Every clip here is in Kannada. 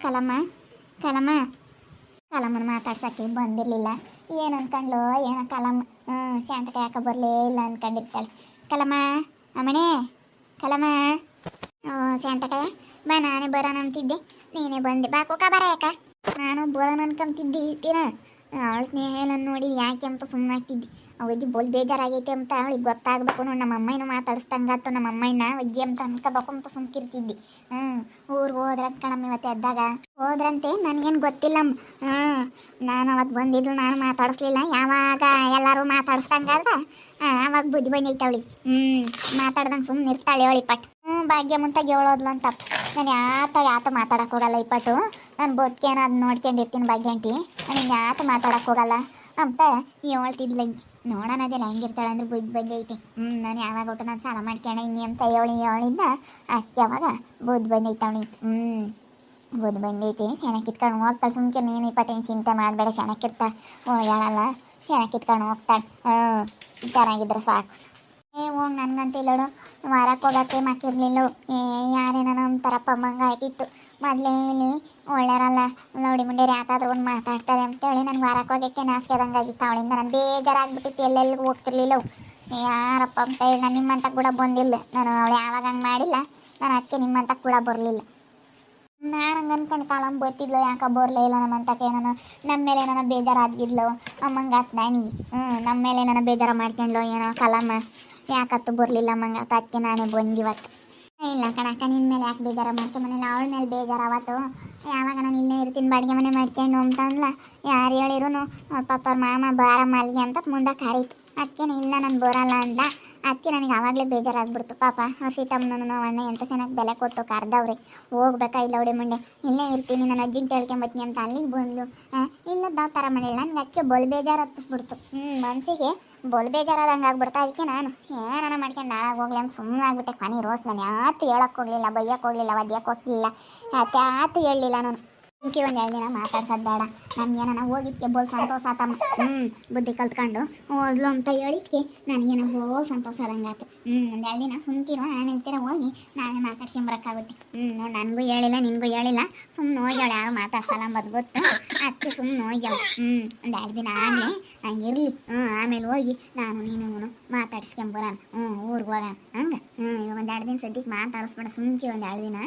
ಕಲಮ್ಮ ಕಲಮ್ಮ. ಕಲಮ್ಮನ ಮಾತಾಡ್ಸಕ್ಕೆ ಬಂದಿರಲಿಲ್ಲ. ಏನು ಅನ್ಕೊಂಡ್ಲು, ಏನೋ ಕಲಮ್ಮ. ಹ್ಞೂ ಶಾಂತಕ ಯಾಕೆ ಬರಲೇ ಇಲ್ಲ ಅನ್ಕೊಂಡಿರ್ತಾಳೆ. ಕಲಮ್ಮ, ಅಮ್ಮಣೆ, ಕಲಮ್ಮ. ಓ ಶಾಂತಕ ಬಾ, ನಾನೇ ಬರೋಣ ಅಂತಿದ್ದೆ. ನೀನೇ ಬಂದೆ. ಬಾ, ಕೋಕ, ಬರ ಯಾಕ? ನಾನು ಬರೋಣ ಅನ್ಕೊಂತಿದ್ದೆ ಈತೀನ ಅವಳ ಸ್ನೇಹ ನೋಡಿ ಯಾಕೆ ಅಂತ ಸುಮ್ಮನೆ ಅವಜ್ಜಿ ಬೋಲ್ ಬೇಜಾರಾಗೈತೆ ಅಂತ ಅವಳಿಗೆ ಗೊತ್ತಾಗಬೇಕು. ನೋಡಿ ನಮ್ಮ ಅಮ್ಮನ ಮಾತಾಡಿಸ್ದಂಗಾತು ನಮ್ಮ ಅಮ್ಮನ ಅಜ್ಜಿ ಅಂತ ಅನ್ಕೋಬೇಕು ಅಂತ ಸುಮ್ಕಿರ್ತಿದ್ದಿ. ಹ್ಞೂ ಊರಿಗೆ ಹೋದ್ರಂತ ಕಣಮ್ಮ ಇವತ್ತು ಎದ್ದಾಗ. ಹೋದ್ರಂತೆ, ನನಗೇನು ಗೊತ್ತಿಲ್ಲ. ಹ್ಞೂ ನಾನು ಅವತ್ತು ಬಂದಿದ್ದು ನಾನು ಮಾತಾಡಿಸ್ಲಿಲ್ಲ. ಯಾವಾಗ ಎಲ್ಲರೂ ಮಾತಾಡಿಸ್ದಂಗಾದ ಅವಾಗ ಬುದ್ಧಿ ಬಂದೈತೆ ಅವಳಿಗೆ. ಹ್ಞೂ ಮಾತಾಡ್ದಂಗೆ ಸುಮ್ಮನೆ ಇರ್ತಾಳೆ ಅವಳಿ ಪಟ್ ಹ್ಞೂ ಭಾಗ್ಯ ಮುಂತಾಗಿ ಹೇಳೋದ್ಲು ಅಂತ. ನಾನು ಯಾತ ಯಾತ ಮಾತಾಡಕ್ಕೆ ಹೋಗಲ್ಲ ಈ ಪಟ್ಟು ನಾನು ಬದುಕೇನೋ ಅದು ನೋಡ್ಕೊಂಡಿರ್ತೀನಿ ಭಾಗ್ಯ ಆಂಟಿ. ನನಗೆ ಯಾತ ಮಾತಾಡಕ್ಕೆ ಹೋಗಲ್ಲ. ಅಂತ ಹೇಳ್ತಿದ್ಲು ಅಂಕಿ ನೋಡೋಣ ಅದೆಲ್ಲ ಹೆಂಗಿರ್ತಾಳೆ ಅಂದ್ರೆ ಬುದ್ಧಿ ಐತಿ. ಹ್ಞೂ ನಾನು ಯಾವಾಗ ಊಟ ನಾನು ಸಾಲ ಮಾಡ್ಕೊಂಡೆ ಇನ್ನಿ ಅಂತ ಹೇಳಿ ಹೇಳಿದ್ದ. ಅಕ್ಕಿ ಅವಾಗ ಬುದ್ಧಿ ಬಂದೈತೆ ಅವನಿಗೆ. ಹ್ಞೂ ಬುದ್ಧಿ ಬಂದೈತಿ. ಸೆನ ಕಿತ್ಕೊಂಡು ಹೋಗ್ತಾಳೆ. ಸುಮ್ಕೆ ನೀನು ಇಪ್ಪ ಟೆನ್ ಚಿಂತೆ ಮಾಡಬೇಡ ಸೆನ ಕಿರ್ತಾಳೆ ಓ, ಹೇಳಲ್ಲ. ಸೆನ ಕಿತ್ಕೊಂಡು ಹೋಗ್ತಾಳೆ. ಹ್ಞೂ ಚೆನ್ನಾಗಿದ್ರೆ ಸಾಕು. ಏ, ಹೋಗಿ ನನಗಂತ ಇಲ್ಲೋಡು. ಮಾರಕ್ಕೆ ಹೋಗಕ್ಕೆ ಮಾಕಿರ್ಲಿಲ್ಲ. ಏ ನಾನು ಅಂತಾರಪ್ಪ ಮಂಗ ಆಯ್ತಿತ್ತು ಮೊದಲೇಲಿ ಒಳ್ಳೆಯರಲ್ಲ ನೋಡಿ ಮುಂಡೆ ಯಾತಾದ್ರೂ ಒಂದು ಮಾತಾಡ್ತಾರೆ ಅಂತೇಳಿ ನನಗೆ ವಾರಕ್ಕೆ ಹೋಗಕ್ಕೆ ನಾಸ್ಕೆದಂಗಾಗಿತ್ತು ಅವಳಿಂದ ನಾನು ಬೇಜಾರಾಗ್ಬಿಟ್ಟಿತ್ತು. ಎಲ್ಲೆಲ್ಲಿಗೂ ಹೋಗ್ತಿರ್ಲಿಲ್ಲ ಯಾರಪ್ಪ ಅಂತ ಹೇಳಿ ನಾನು ನಿಮ್ಮಂತ ಕೂಡ ಬಂದಿಲ್ಲ. ನಾನು ಅವಳು ಯಾವಾಗ ಹಂಗೆ ಮಾಡಿಲ್ಲ, ನಾನು ಅದಕ್ಕೆ ನಿಮ್ಮಂತ ಕೂಡ ಬರಲಿಲ್ಲ. ನಾನು ಹಂಗೆ ಅನ್ಕೊಂಡು ಕಾಲಂ ಬರ್ತಿದ್ಲು ಯಾಕೆ ಬರಲೇ ಇಲ್ಲ ನಮ್ಮಂತಕ್ಕೆ ಏನೋ ನಮ್ಮ ಮೇಲೆ ಏನೋ ಬೇಜಾರಾಗಿದ್ಲು ಅಮ್ಮಂಗೆ ಆತ್ ನನಗೆ ಹ್ಞೂ ನಮ್ಮ ಮೇಲೆ ಏನೋ ಬೇಜಾರು ಮಾಡ್ಕೊಂಡ್ಲು ಏನೋ ಕಲಮ್ಮ? ಯಾಕತ್ತು ಬರಲಿಲ್ಲ ಅಮ್ಮಂಗೆ ಅದಕ್ಕೆ ನಾನೇ ಬಂದಿವತ್ತು ಇಲ್ಲ ಕಣಕ್ಕ ನಿನ್ನ ಮೇಲೆ ಯಾಕೆ ಬೇಜಾರ ಮನೇಲಿ ಅವಳ ಮೇಲೆ ಬೇಜಾರು ಅವತ್ತು. ಯಾವಾಗ ನಾನು ಇಲ್ಲೇ ಇರ್ತೀನಿ, ಬಾಡಿಗೆ ಮನೆ ಮಾಡ್ಕೊಂಡು ಅಂತ ಅಂದ್ಲ ಯಾರು ಹೇಳಿರು ಪಾಪ ಮಾಮ ಬಾರ ಮಲ್ಗೆ ಅಂತ ಮುಂದೆ ಕರೀತು. ಅದಕ್ಕೆ ಇಲ್ಲ, ನಾನು ಬರಲ್ಲ ಅಂದ. ಅದಕ್ಕೆ ನನಗೆ ಆವಾಗಲೇ ಬೇಜಾರಾಗ್ಬಿಡ್ತು, ಪಾಪ. ಅವ್ರು ಸೀತಮ್ಮನೂ ಅಣ್ಣ ಎಂತ ಚೆನ್ನಾಗಿ ಬೆಲೆ ಕೊಟ್ಟು ಕರ್ದವ್ರಿ. ಹೋಗ್ಬೇಕಾ ಇಲ್ಲ ಅವಡೆ ಮುಂಡೆ ಇಲ್ಲೇ ಇರ್ತೀನಿ ನನ್ನ ಅಜ್ಜಿನ ಕೇಳ್ಕೊಂಬತ್ತೀನಿ ಅಂತ ಅಲ್ಲಿಗೆ ಬಂದ್ಲು. ಇಲ್ಲದ ಥರ ಮಾಡಿಲ್ಲ. ನನಗೆ ಅದಕ್ಕೆ ಬೊಲ್ ಬೇಜಾರು ಹತ್ತಿಸ್ಬಿಡ್ತು. ಹ್ಞೂ ಮನಸ್ಸಿಗೆ ಬೊಲ್ ಬೇಜಾರಾದಂಗೆ ಆಗ್ಬಿಡ್ತಾ ಅದಕ್ಕೆ ನಾನು. ಏನಾನ ಮಾಡ್ಕೊಂಡು ನಾಳಾಗ ಹೋಗ್ಲಿ ಅಂತ ಸುಮ್ಮನೆ ಆಗ್ಬಿಟ್ಟೆ. ಕೊನೆ ರೋಸ್ ನಾನು ಯಾತು ಹೇಳಕ್ಕೆ ಹೋಗಲಿಲ್ಲ ಬೈಯಕ್ಕೆ ಹೋಗಲಿಲ್ಲ ಒದ್ಯಕ್ಕೆ ಹೋಗ್ಲಿಲ್ಲ. ಯಾತು ಯಾತು ಹೇಳಲಿಲ್ಲ ನಾನು. ಮುಖ್ಯ ಒಂದು ಎರಡು ದಿನ ಮಾತಾಡ್ಸೋದು ಬೇಡ. ನಮ್ಗೇನ ಹೋಗಿದ್ಕೆ ಬೋಲ್ ಸಂತೋಷ ಆತಮ್ಮ. ಹ್ಞೂ ಬುದ್ಧಿ ಕಲ್ತ್ಕೊಂಡು. ಓದ್ಲು ಅಂತ ಹೇಳಿದ್ಕೆ ನನಗೇನ ಬೋಲ್ ಸಂತೋಷ ಆದಂಗಾತು ಹ್ಞೂ ಒಂದು ಎರಡು ದಿನ ಸುಮ್ಕಿರೋ, ನಾನು ಹೇಳ್ತೀರ ಹೋಗಿ ನಾನೇ ಮಾತಾಡ್ಸ್ಕೊಂಬರಕ್ಕಾಗುತ್ತೆ ಹ್ಞೂ ನೋಡಿ ನನಗೂ ಹೇಳಿಲ್ಲ, ನಿನಗೂ ಹೇಳಿಲ್ಲ. ಸುಮ್ಮನೆ ಹೋಗ್ಯಾಳೆ, ಯಾರು ಮಾತಾಡ್ಸಲ್ಲ ಅಂಬದು ಗೊತ್ತು. ಅದಕ್ಕೆ ಸುಮ್ಮನೆ ಹೋಗ್ಯಾವ ಹ್ಞೂ ಒಂದು ಎರಡು ದಿನ ಆಗಲಿ ಹಂಗಿರಲಿ ಹ್ಞೂ ಆಮೇಲೆ ಹೋಗಿ ನಾನು ನೀನು ಮಾತಾಡ್ಸ್ಕೊಂಬರೋಣ ಹ್ಞೂ ಊರಿಗೆ ಹೋಗೋಣ. ಹಂಗೆ? ಹ್ಞೂ ಇವಾಗ ಒಂದು ಎರಡು ದಿನ ಸದ್ಯಕ್ಕೆ ಮಾತಾಡಿಸ್ಬೇಡ ಸುಮ್ಕಿ ಒಂದು ಎರಡು ದಿನ.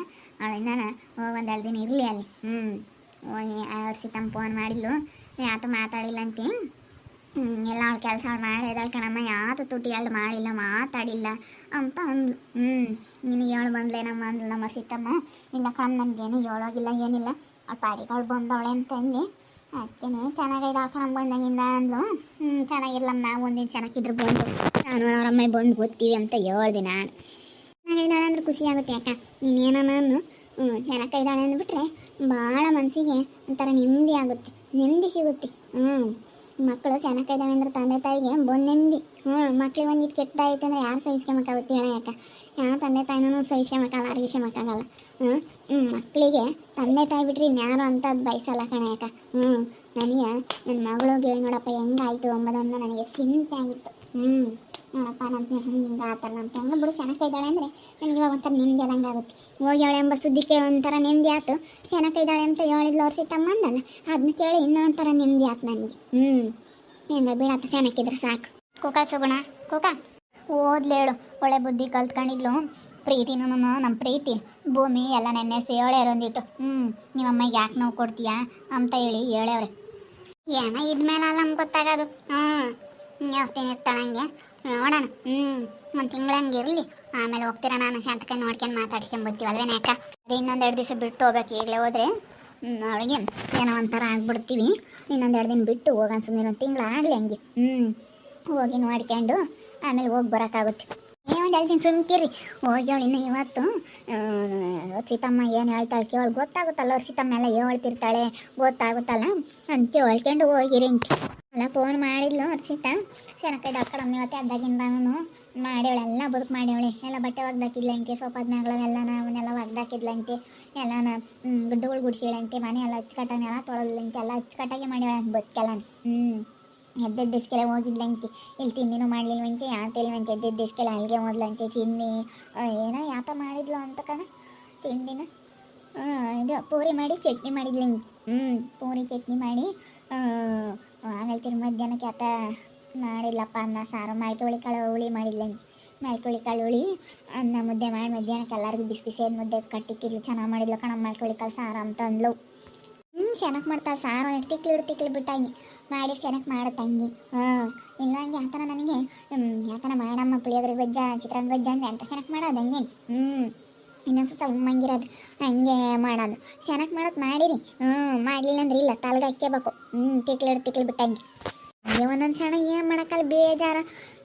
ಅವಳಿಂದ ಹೋಗಿ ಒಂದು ಎರಡು ದಿನ ಇರಲಿ ಅಲ್ಲಿ. ಹ್ಞೂ ಸೀತಮ್ಮ ಫೋನ್ ಮಾಡಿದ್ಲು. ಯಾತು ಮಾತಾಡಿಲ್ಲ ಅಂತಿ. ಎಲ್ಲ ಅವಳು ಕೆಲಸ ಮಾಡಿದಾಳೆ ಕಣಮ್ಮ. ಯಾತು ತುಟಿ ಎರಡು ಮಾಡಿಲ್ಲ, ಮಾತಾಡಿಲ್ಲ ಅಂತ ಅಂದ್ಲು. ಹ್ಞೂ ನಿನಗೆ ಹೇಳು ಬಂದ್ಲೆ ನಮ್ಮ ಅಂದ್ಲು ನಮ್ಮ ಸೀತಮ್ಮ ಇಲ್ಲ ಕಣ್ ನನಗೇನು ಹೇಳೋಗಿಲ್ಲ ಏನಿಲ್ಲ. ಆ ಪಾಡಿಗಳು ಬಂದವಳೆ ಅಂತ ಅಂದೆ. ಅದಕ್ಕೇನೆ ಚೆನ್ನಾಗೈತೆ ಕಣ ಬಂದಂಗಿಂದ ಅಂದ್ಲು. ಹ್ಞೂ ಚೆನ್ನಾಗಿರ್ಲಮ್ಮ, ನಾವು ಒಂದಿನ ಚೆನ್ನಾಗಿದ್ರು ಬಂದು. ನಾನು ಅವರಮ್ಮ ಬಂದು ಓದ್ತೀವಿ ಅಂತ ಹೇಳ್ದೆ ನಾನು ಚೆನ್ನಾಗಿದ್ದಾಳೆ ಅಂದ್ರೆ ಖುಷಿ ಆಗುತ್ತೆ ಅಕ್ಕ. ನೀನೇನೋ ನಾನು ಹ್ಞೂ ಚೆನ್ನಾಗಿದ್ದಾಳೆ ಅಂದ್ಬಿಟ್ರೆ ಭಾಳ ಮನಸ್ಸಿಗೆ ಒಂಥರ ನೆಮ್ಮದಿ ಆಗುತ್ತೆ. ನೆಮ್ಮದಿ ಸಿಗುತ್ತೆ. ಹ್ಞೂ ಮಕ್ಕಳು ಚೆನ್ನಾಗಿದ್ದಾವೆ ಅಂದ್ರೆ ತಂದೆ ತಾಯಿಗೆ ಬಂದು ನೆಮ್ಮದಿ. ಹ್ಞೂ ಮಕ್ಳಿಗೆ ಒಂದಿಟ್ಟು ಕೆಟ್ಟ ಐತೆ ಅಂದ್ರೆ ಯಾರು ಸಹಿಸ್ಕೊಂಬೇಕಾಗುತ್ತೆ ಹೇಳ ಯಾಕ? ಯಾವ ತಂದೆ ತಾಯಿನೂ ಸಹಿಸ್ಕೊಂಬೇಕಾಗಲ್ಲ ಅರ್ಗಿಸ್ಕೊಂಬೇಕಾಗಲ್ಲ ಹ್ಞೂ ಹ್ಞೂ ಮಕ್ಕಳಿಗೆ ತಂದೆ ತಾಯಿ ಬಿಟ್ರಿ ಇನ್ಯಾರು ಅಂಥದ್ದು ಬಯಸಲ್ಲ ಕಣ ಯಾಕ? ಹ್ಞೂ ನನಗೆ ನನ್ನ ಮಗಳಿಗೆ ನೋಡಪ್ಪ ಹೆಂಗಾಯ್ತು ಅಂಬೋದನ್ನ ನನಗೆ ಚಿಂತೆ ಆಗಿತ್ತು. ಹ್ಞೂ ನೋಡಪ್ಪ ನಮ್ಮ ಹಿಂಗೆ ಆ ಥರ ನಮ್ಮ ಹೆಂಗೆ ಬಿಡು ಚೆನ್ನಾಗಿದ್ದಾಳೆ ಅಂದರೆ ನನಗೆ ಇವಾಗ ಒಂಥರ ನೆಮ್ಮದಿ ಆದಂಗೆ ಆಗುತ್ತೆ. ಹೋಗ್ಯಾಳೆ ಎಂಬ ಸುದ್ದಿ ಕೇಳಿ ಒಂಥರ ನೆಮ್ಮದಿ ಆಯ್ತು ಚೆನ್ನಾಗಿದ್ದಾಳೆ ಅಂತ ಹೇಳಿದ್ಲು ಅವ್ರ ಸಿಟ್ಟಮ್ಮ ಅಂದಲ್ಲ ಅದನ್ನ ಕೇಳಿ ಇನ್ನೂ ಒಂಥರ ನೆಮ್ಮದಿ ಆಯ್ತು ನನಗೆ. ಹ್ಞೂ ಹೆಂಗ ಬೀಳತ್ತ ಚೆನ್ನಾಗಿದ್ರೆ ಸಾಕು. ಕೋಕ, ಸುಗುಣ. ಕೋಕ. ಓದ್ಲೇಳು ಒಳ್ಳೆ ಬುದ್ಧಿ ಕಲ್ತ್ಕೊಂಡಿದ್ಲು. ಪ್ರೀತಿನೂ ನಮ್ಮ ಪ್ರೀತಿ. ಭೂಮಿ ಎಲ್ಲ ನೆನ್ನೆ ಹೇಳ್ಯಾರ ಒಂದಿಟ್ಟು ಹ್ಞೂ ನಿಮ್ಮಮ್ಮಗೆ ಯಾಕೆ ನೋವು ಕೊಡ್ತೀಯಾ ಅಂತ ಹೇಳಿ ಹೇಳವ್ರೆ. ಏನೋ ಇದ್ಮೇಲೆ ಅಲ್ಲ ನಮ್ಗೆ ಗೊತ್ತಾಗೋದು. ಹ್ಞೂ ಯಾವತ್ತೇನು ಇರ್ತಾಳಂಗೆ ನೋಡೋಣ. ಹ್ಞೂ ಒಂದು ತಿಂಗಳು ಹಂಗೆ ಇರಲಿ. ಆಮೇಲೆ ಹೋಗ್ತೀರ ನಾನು ಶಾಂತಕ ನೋಡ್ಕೊಂಡು ಮಾತಾಡ್ಸ್ಕೊಂಬರ್ತೀವಲ್ವೇನ ಅಕ್ಕ ಅದೇ ಇನ್ನೊಂದು ಎರಡು ದಿವಸ ಬಿಟ್ಟು ಹೋಗ್ಬೇಕು ಈಗಲೇ ಹೋದರೆ ಅವಳಿಗೆ ಏನೋ ಒಂಥರ ಆಗ್ಬಿಡ್ತೀವಿ. ಇನ್ನೊಂದು ಎರಡು ದಿನ ಬಿಟ್ಟು ಹೋಗೋಣ ಸುಮ್ಮನೆ ಒಂದು ತಿಂಗಳು ಆಗಲಿ ಹಂಗೆ. ಹ್ಞೂ ಹೋಗಿ ನೋಡ್ಕೊಂಡು ಆಮೇಲೆ ಹೋಗಿ ಬರೋಕ್ಕಾಗುತ್ತೆ. ಏ, ಒಂದು ಎರಡು ದಿನ ಸುಮ್ಕಿರಿ ಅವಳು ಇನ್ನು ಇವತ್ತು ಸೀತಮ್ಮ ಏನು ಹೇಳ್ತಾಳೆ ಕೇಳಿ, ಗೊತ್ತಾಗುತ್ತಲ್ಲ ಅವ್ರು ಸೀತಮ್ಮ ಎಲ್ಲ ಹೇಳ್ತಿರ್ತಾಳೆ? ಗೊತ್ತಾಗುತ್ತಲ್ಲ? ಅಂತ ಹೇಳ್ಕೊಂಡು ಹೋಗಿರಿ ಅಲ್ಲ ಫೋನ್ ಮಾಡಿದ್ಲು ಹರ್ಷಿತ ಡಾಕ್ಟರ್ ಅಕ್ಕಡಮ್ಮಿ ಇವತ್ತೆ ಅದ್ದಾಗಿಂದಾನು ಮಾಡ್ಯವಳೆಲ್ಲ ಬದುಕು ಮಾಡ್ಯವಳೆ ಎಲ್ಲ ಬಟ್ಟೆ ಒಗ್ದಾಕಿದ್ಲಂತೆ ಸೋಫಾದ ಮ್ಯಾಗಳವೆಲ್ಲ ಅವನ್ನೆಲ್ಲ ಒಗ್ದಾಕಿದ್ಲಂತೆ. ಎಲ್ಲನ ಗುಡ್ಡಗಳು ಗುಡಿಸಿಳಂತೆ ಮನೆ ಎಲ್ಲ ಅಚ್ಚುಕಟ್ಟಾನೆಲ್ಲ ತೊಳೆದ್ಲಂತೆ ಎಲ್ಲ ಅಚ್ಚುಕಟ್ಟಾಗಿ ಮಾಡ್ಯವಳೆ ಅಂತ ಬದುಕೆಲ್ಲ ಹ್ಞೂ ಎದ್ದೆದ್ದೆಸ್ಕೆಲ್ಲ ಹೋಗಿದ್ಲಂತೆ. ಇಲ್ಲಿ ತಿಂಡಿನೂ ಮಾಡಲಿಲ್ವಂತೆ ಯಾಕೆ ಇಲ್ವಂತೆ ಎದ್ದೆದ್ದೆಸ್ಕೆಲ್ಲ ಅಲ್ಲಿಗೆ ಹೋದ್ಲಂತೆ ಆ, ಏನೋ ಯಾಪ ಮಾಡಿದ್ಲು ಅಂತ ಕಣ ತಿಂಡಿನ. ಇದು ಪೂರಿ ಮಾಡಿ ಚಟ್ನಿ ಮಾಡಿದ್ಲಂತೆ. ಹ್ಞೂ ಪೂರಿ ಚಟ್ನಿ ಮಾಡಿ ಆಮೇಲೆ ತಿರು ಮಧ್ಯಾಹ್ನಕ್ಕೆ ಆತ ಮಾಡಿಲ್ಲಪ್ಪ ಅನ್ನ, ಸಾರು ಮಾಯ್ತೋಳಿ ಕಾಳು ಹುಳಿ ಮಾಡಿಲ್ಲ ಮಾಯ್ಕೋಳಿ ಕಾಳು ಹುಳಿ, ಅನ್ನ ಮುದ್ದೆ ಮಾಡಿ ಮಧ್ಯಾಹ್ನಕ್ಕೆ ಎಲ್ಲರಿಗೂ ಬಿಸಿ ಬಿಸಿ ಮುದ್ದೆ ಕಟ್ಟಿಕ್ಕಿರ್ಲಿ ಚೆನ್ನಾಗಿ ಮಾಡಿಲ್ಲ ಕಣ ಮಾಯ್ಕೋಳಿ ಕಾಳು ಸಾರು ಅಂತ ಅಂದ್ಲು. ಹ್ಞೂ ಚೆನ್ನಾಗಿ ಮಾಡ್ತಾಳೆ ಸಾರು, ಒಂದು ತಿಕ್ಳು ತಿಕ್ಲು ಬಿಟ್ಟಂಗೆ ಮಾಡಿ ಚೆನ್ನಾಗಿ ಮಾಡತ್ತಂಗಿ ಹಾಂ ಇಲ್ಲ ಹಂಗೆ ಯಾತನ ನನಗೆ. ಯಾಕನ ಮಾಡಮ್ಮ ಪುಳಿಯೋಗರೆ ಗೊಜ್ಜ, ಚಿತ್ರಾನ್ನ ಗೊಜ್ಜ ಅಂದರೆ ಅಂತ ಚೆನ್ನಾಗಿ ಮಾಡೋದು ಹಂಗೇನು? ಹ್ಞೂ ಇನ್ನೊಂದು ಸ್ವಲ್ಪ ಉಮ್ಮಂಗಿರೋದು ಹಂಗೆ ಮಾಡೋದು. ಚೆನ್ನಾಗಿ ಮಾಡೋದು ಮಾಡಿರಿ. ಹ್ಞೂ ಮಾಡಲಿಲ್ಲ ಅಂದ್ರೆ ಇಲ್ಲ, ತಲೆಗೆ ಹಾಕ್ಕೋಬೇಕು ಹ್ಞೂ ತಿಕ್ಲಿಡ್ ತಿಕ್ಲು ಬಿಟ್ಟಂಗೆ. ಅಯ್ಯೋ, ಒಂದೊಂದು ಸಣ್ಣ ಏನು ಮಾಡೋಕ್ಕಲ್ಲ ಬೇಜಾರ.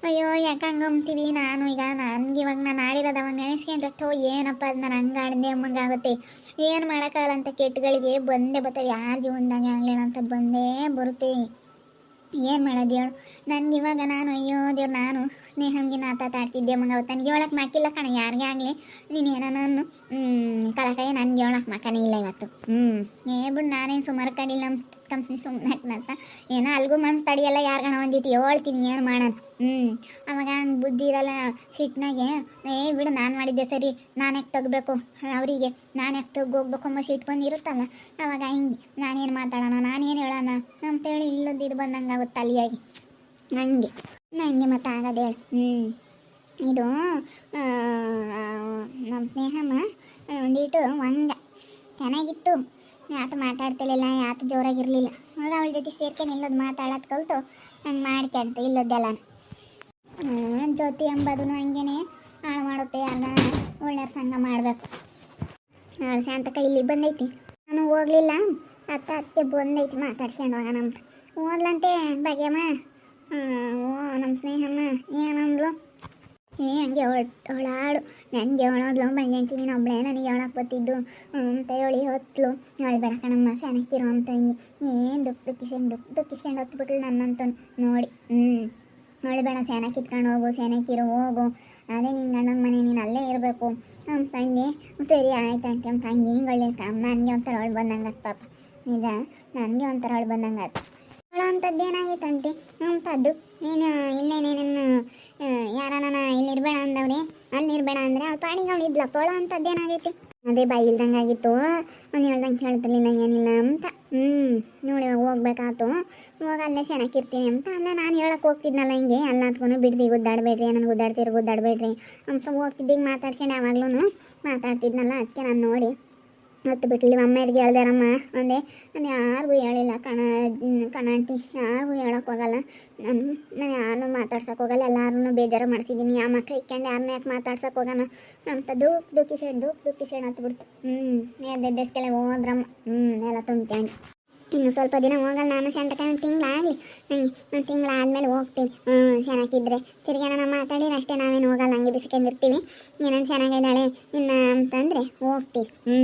ಅಯ್ಯೋ, ಯಾಕೆ ಹಂಗೆ ನಾನು ಈಗ, ನನಗೆ ಇವಾಗ ನಾನು ಆಡಿರೋದು ಅವಾಗ ನೆನೆಸ್ಕೊಂಡ್ರೆ, ಥೋ, ಏನಪ್ಪ ಅದು ನಾನು ಹಂಗೆ ಆಡಿದೆ ಅಮ್ಮಂಗಾಗುತ್ತೆ ಏನು ಮಾಡೋಕ್ಕಾಗಲ್ಲ ಅಂತ ಕೆಟ್ಟಗಳಿಗೆ ಬಂದೇ ಬರ್ತವೆ. ಯಾರು ಜೀವನದಾಗ ಆಗಲಿಲ್ಲ ಅಂತ ಬಂದೇ ಬರುತ್ತೆ. ಏನು ಮಾಡೋದು ಹೇಳು? ನನಗೆ ಇವಾಗ ನಾನು, ಅಯ್ಯೋ ದೇವ್ರು, ನಾನು ಸ್ನೇಹಂಗೆ ನಾತಾತ ಆಡ್ತಿದ್ದೆ ಮಗ ನನಗೆ ಹೇಳಕ್ಕೆ ಮಾಕಿಲ್ಲ ಕಣ, ಯಾರಿಗೆ ಆಗಲಿ. ನೀನು ನಾನು ಕಲಕಾಯಿ ನನಗೆ ಹೇಳಕ್ಕೆ ಮಕನೇ ಇಲ್ಲ ಇವತ್ತು. ಹ್ಞೂ ಏ ಬಿಡು, ನಾನೇನು ಸುಮಾರು ಕಡಿಲ್ಲ ಕಂಪ್ನಿ ಸುಮ್ಮನೆ ಅಂತ. ಏನೋ ಅಲ್ಗೂ ಮನ್ಸು ತಡಿಯಲ್ಲ ಯಾರಿಗಾನ ಒಂದಿಟ್ಟು ಹೇಳ್ತೀನಿ, ಏನು ಮಾಡೋಣ ಹ್ಞೂ ಅವಾಗ ಹಂಗೆ ಬುದ್ಧಿ ಇರಲ್ಲ, ಸಿಟ್ನಾಗೆ, ಏ ಬಿಡು, ನಾನು ಮಾಡಿದ್ದೆ ಸರಿ, ನಾನು ಯಾಕೆ ತೆಗ್ಬೇಕು? ಅವರಿಗೆ, ನಾನು ಯಾಕೆ ತೆಗ್ದು ಹೋಗ್ಬೇಕು ಅನ್ನೋ ಸಿಟ್ಟು ಬಂದು ಇರುತ್ತಲ್ಲ ಅವಾಗ ಹಿಂಗೆ, ನಾನೇನು ಮಾತಾಡೋಣ, ನಾನೇನು ಹೇಳೋಣ? ಅಂತೇಳಿ ಇಲ್ಲೊಂದು ಇದು ಬಂದಂಗೆ ಆಗುತ್ತೆ ಅಲ್ಲಿಯಾಗಿ ನನಗೆ ನನಗೆ ಮತ್ತೆ ಆಗೋದು ಹೇಳಿ. ಹ್ಞೂ ಇದು ನಮ್ಮ ಸ್ನೇಹಮ್ಮ, ಒಂದಿಟ್ಟು, ಒಂದ ಚೆನ್ನಾಗಿತ್ತು ಯಾತು ಮಾತಾಡ್ತಿರ್ಲಿಲ್ಲ, ಯಾತು ಜೋರಾಗಿರಲಿಲ್ಲ. ಆಗ ಅವಳ ಜೊತೆ ಸೇರ್ಕೊಂಡು ಇಲ್ಲದ ಮಾತಾಡೋದು ಕಲಿತು ಹಂಗೆ ಮಾಡ್ಕೊಂತ ಇಲ್ಲದ್ದೆಲ್ಲ ಜ್ಯೋತಿ ಎಂಬುದು ಹಂಗೇನೆ ಹಾಳು ಮಾಡುತ್ತೆ ಅಲ್ಲ ಒಳ್ಳೆಯ ಸಂಘ ಮಾಡಬೇಕು. ನಾಳೆ ಶಾಂತಕ ಇಲ್ಲಿ ಬಂದೈತಿ. ನಾನು ಹೋಗ್ಲಿಲ್ಲ, ಅತ್ತ ಅದಕ್ಕೆ ಬಂದೈತಿ ಮಾತಾಡ್ಸ್ಕೊಂಡು ಹೋಗೋಣ ಅಂತ. ಹೋದ್ಲಂತೆ ಓ ನಮ್ಮ ಸ್ನೇಹಮ್ಮ, ಏನಂದ್ಲು? ಏ ಹಂಗೆ ಅವಳಾಡು ನನಗೆ ಅವಳೋದ್ಲು ಮಂಜಂಟಿ ನೀನು ಒಬ್ಬಳೇ ನನಗೆ ಅವಳಕ್ಕೆ ಗೊತ್ತಿದ್ದು? ಅಂತ ಹೇಳಿ ಹೊತ್ಲು. ಬೇಡ ಕಣಮ್ಮ, ಸೆನಕ್ಕಿರೋ ಅಂತ ಹಿಂಗೆ ಏನು ದುಃಖ ದುಃಖಿಸ್ಕೊಂಡು ದುಃಖ ದುಃಖಿಸ್ಕೊಂಡು ಹೊತ್ಬಿಟ್ಲು ನನ್ನಂತ ನೋಡಿ ಹ್ಞೂ ನೋಡಿಬೇಡ ಸೇನ ಕಿತ್ಕೊಂಡು ಹೋಗು ಸೇನಕ್ಕಿರು ಹೋಗು. ಅದೇ ನಿನ್ನ ಗಂಡನ ಮನೆ, ನೀನು ಅಲ್ಲೇ ಇರಬೇಕು. ಅಂತ ಹಂಗೆ ಸರಿ, ಆಯ್ತು ಆಂಟಿ ಅಂತ ಹಂಗೆ ಹಿಂಗೆ ಒಳ್ಳೆ ಕಣಮ್ಮ. ನನಗೆ ಒಂಥರ ಅವಳು ಬಂದಂಗೆ ಪಾಪ. ಈಗ ನನಗೆ ಒಂಥರ ಅವಳು ಬಂದಂಗೆ ಅವಳ ಅಂಥದ್ದು ಏನಾಗೈತಂತೆ ಅಂಥದ್ದು ನೀನು ಇಲ್ಲೇನೇನನ್ನು ಯಾರನ ಇಲ್ಲಿ ಇರಬೇಡ ಅಂದವ್ರೆ ಅಲ್ಲಿ ಇರಬೇಡ ಅಂದರೆ ಆ ಪಾಡಿಗೆ ಅವಳು ಇದ್ಲಪ್ಪ ಅಂತದ್ದು ಅಂಥದ್ದು ಏನಾಗೈತಿ? ಅದೇ ಬಾಯಿ ಇಲ್ದಂಗೆ ಆಗಿತ್ತು. ಅವ್ನು ಹೇಳ್ದಂಗೆ ಕೇಳ್ತಿರ್ಲಿಲ್ಲ, ಏನಿಲ್ಲ ಅಂತ. ಹ್ಞೂ ನೋಡಿ ಹೋಗ್ಬೇಕಾತು. ಹೋಗಿ ಅಲ್ಲೇ ಚೆನ್ನಾಗಿರ್ತೀನಿ ಅಂತ. ಅಲ್ಲ, ನಾನು ಹೇಳಕ್ಕೆ ಹೋಗ್ತಿದ್ನಲ್ಲ ಹಿಂಗೆ. ಅಲ್ಲ ಅದ್ಕೊಂಡು ಬಿಡ್ದಿ ಗುದ್ದಾಡಬೇಡ್ರಿ ನನಗೆ ಗುದ್ದಾಡ್ತೀರಿ, ಗುದ್ದಾಡಬೇಡ್ರಿ ಅಂತ ಹೋಗ್ತಿದ್ದೀಗ ಹಿಂಗೆ ಮಾತಾಡ್ಸ್ಕೊಂಡು ಯಾವಾಗ್ಲೂ ಮಾತಾಡ್ತಿದ್ನಲ್ಲ. ಅದಕ್ಕೆ ನಾನು ನೋಡಿ ಹತ್ತು ಬಿಟ್ಲಿ ಹೇಳ್ದೆ ಹೇಳ್ದಾರಮ್ಮ? ಅಂದೆ, ನಾನು ಯಾರಿಗೂ ಹೇಳಿಲ್ಲ ಕಣ ಕಣಾಂಟಿ ಯಾರಿಗೂ ಹೇಳಕ್ಕೆ ಹೋಗಲ್ಲ. ನಾನು ನಾನು ಯಾರನ್ನೂ ಮಾತಾಡ್ಸಕ್ಕೆ ಹೋಗಲ್ಲ. ಎಲ್ಲಾರನ್ನೂ ಬೇಜಾರು ಮಾಡ್ತಿದ್ದೀನಿ ಆ ಮಕ್ಳು ಇಕ್ಕೊಂಡು ಯಾರನ್ನ ಯಾಕೆ ಮಾತಾಡ್ಸಕ್ಕೆ ಹೋಗೋಣ ಅಂತ ದುಃಖ ದುಃಖಿಸೇಣ್ ದುಃಖ ದುಃಖಿಸೇಣ್ ಅಂತ ಬಿಡ್ತು ಹ್ಞೂ ಹೋದ್ರಮ್ಮ. ಹ್ಞೂ ಎಲ್ಲ ತುಂಬ್ಕೊಂಡು ಇನ್ನು ಸ್ವಲ್ಪ ದಿನ ಹೋಗಲ್ಲ ನಾನು ಶಾಂತಕ ಒಂದು ತಿಂಗಳಾಗಲಿ ನಂಗೆ ಒಂದು ತಿಂಗಳಾದ್ಮೇಲೆ ಹೋಗ್ತೀವಿ. ಹ್ಞೂ ಚೆನ್ನಾಗಿದ್ರೆ. ತಿರ್ಗಿ ನಾನು ಮಾತಾಡಿದ್ರೆ ಅಷ್ಟೇ, ನಾವೇನು ಹೋಗಲ್ಲ, ಹಂಗೆ ಬಿಸ್ಕೊಂಡಿರ್ತೀವಿ ಏನೋ ಚೆನ್ನಾಗಿದ್ದಾಳೆ ಇನ್ನು ಅಂತಂದರೆ ಹೋಗ್ತೀವಿ. ಹ್ಞೂ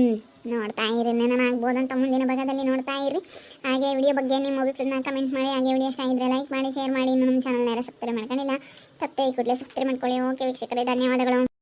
ನೋಡ್ತಾ ಇರಿ ನಾನು ಅಂತ ಮುಂದಿನ ಭಾಗದಲ್ಲಿ ನೋಡ್ತಾ ಇರಿ. ಹಾಗೆ ವಿಡಿಯೋ ಬಗ್ಗೆ ನಿಮ್ಮ ಅಭಿಪ್ರಾಯನ ಕಮೆಂಟ್ ಮಾಡಿ, ಹಾಗೆ ವಿಡಿಯೋ ಇಷ್ಟ ಆಗಿದ್ರೆ ಲೈಕ್ ಮಾಡಿ ಶೇರ್ ಮಾಡಿ. ಇನ್ನು ನಮ್ಮ ಚಾನಲ್ನ ಯಾರು ಸಬ್ಸ್ಕ್ರೈಬ್ ಮಾಡ್ಕೊಂಡಿಲ್ಲ ತಪ್ಪದೆ ಈ ಕೂಡಲೇ ಸಬ್ಸ್ಕ್ರೈಬ್ ಮಾಡ್ಕೊಳ್ಳಿ. ಓಕೆ ವೀಕ್ಷಕರೇ, ಧನ್ಯವಾದಗಳು.